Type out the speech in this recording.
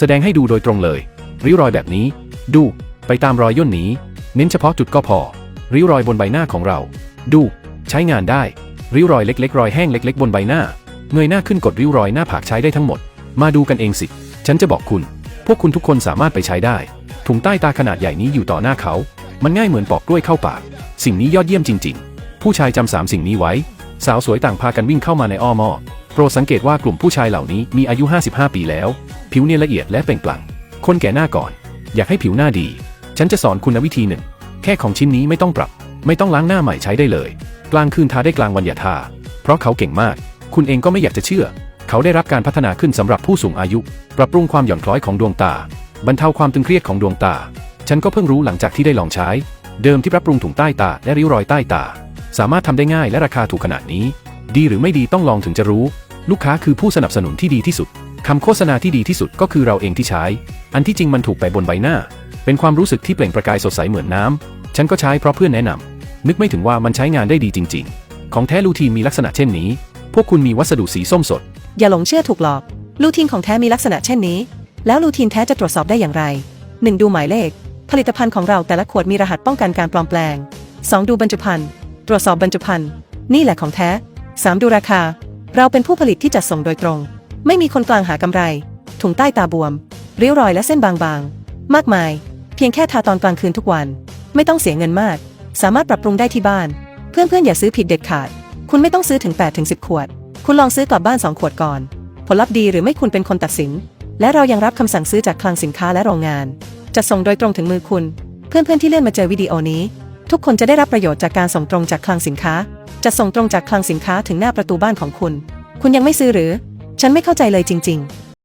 แสดงให้ดูโดยตรงเลย ริ้วรอยแบบนี้ ดู ไปตามรอยย่นนี้ เน้นเฉพาะจุดก็พอ ริ้วรอยบนใบหน้าของเรา ดู ใช้งานได้ ริ้วรอยเล็ก ๆ รอยแห้งเล็ก ๆ บนใบหน้า เงยหน้าขึ้นกดริ้วรอยหน้าผากใช้ได้ทั้งหมด มาดูกันเองสิ ฉันจะบอกคุณ พวกคุณทุกคนสามารถไปใช้ได้ ถุงใต้ตาขนาดใหญ่นี้อยู่ต่อหน้าเขา มันง่ายเหมือนปอกกล้วยเข้าปาก สิ่งนี้ยอดเยี่ยมจริง ๆ ผู้ชายจำสามสิ่งนี้ไว้ สาวสวยต่างพากันวิ่งเข้ามาในอ้อมอ โปรดสังเกตว่ากลุ่มผู้ชายเหล่านี้มีอายุ 55 ปีแล้ว ผิวเนียนละเอียดและเปล่งปลั่ง คนแก่หน้าก่อน อยากให้ผิวหน้าดี ฉันจะสอนคุณวิธีหนึ่ง แค่ของชิ้นนี้ไม่ต้องปรับ ไม่ต้องล้างหน้าใหม่ใช้ได้เลย กลางคืนทาได้กลางวันอย่าทา เพราะเขาเก่งมาก คุณเองก็ไม่อยากจะเชื่อ เขาได้รับการพัฒนาขึ้นสำหรับผู้สูงอายุ ปรับปรุงความหย่อนคล้อยของดวงตา บรรเทาความตึงเครียดของดวงตา ฉันก็เพิ่งรู้หลังจากที่ได้ลองใช้ เดิมที่ปรับปรุงถุงใต้ตาและริ้วรอยใต้ตา สามารถทำได้ง่ายและราคาถูกขนาดนี้ ดีหรือไม่ดีต้องลองถึงจะรู้ ลูกค้าคือผู้สนับสนุนที่ดีที่สุดคำโฆษณาที่ดีที่สุดก็คือเราเองที่ใช้ อันที่จริงมันถูกไปบนใบหน้า เป็นความรู้สึกที่เปล่งประกายสดใสเหมือนน้ำ ฉันก็ใช้เพราะเพื่อนแนะนำ นึกไม่ถึงว่ามันใช้งานได้ดีจริง ๆ ของแท้ลูทีนมีลักษณะเช่นนี้ พวกคุณมีวัสดุสีส้มสด อย่าหลงเชื่อถูกหลอก ลูทีนของแท้มีลักษณะเช่นนี้ แล้วลูทีนแท้จะตรวจสอบได้อย่างไร 1. ดูหมายเลข ผลิตภัณฑ์ของเราแต่ละขวดมีรหัสป้องกันการปลอมแปลง 2. ดูบรรจุภัณฑ์ ตรวจสอบบรรจุภัณฑ์ นี่แหละของแท้ 3. ดูราคา เราเป็นผู้ผลิตที่จัดส่งโดยตรง ไม่มีคนกลางหากำไร ถุงใต้ตาบวมริ้วรอยและเส้นบางๆ มากมาย เพียงแค่ทาตอนกลางคืนทุกวัน ไม่ต้องเสียเงินมาก สามารถปรับปรุงได้ที่บ้าน เพื่อนๆอย่าซื้อผิดเด็ดขาด คุณไม่ต้องซื้อถึง8ถึง10 ขวด คุณลองซื้อกลับบ้าน 2 ขวดก่อน ผลลัพธ์ดีหรือไม่คุณเป็นคนตัดสิน และเรายังรับคำสั่งซื้อจากคลังสินค้าและโรงงานจะส่งโดยตรงถึงมือคุณ เพื่อนๆที่เลื่อนมาเจอวิดีโอนี้ ทุกคนจะได้รับประโยชน์จากการส่งตรงจากคลังสินค้า จะส่งตรงจากคลังสินค้าถึงหน้าประตูบ้านของคุณ คุณยังไม่ซื้อหรือ ฉันไม่เข้าใจเลยจริง ๆ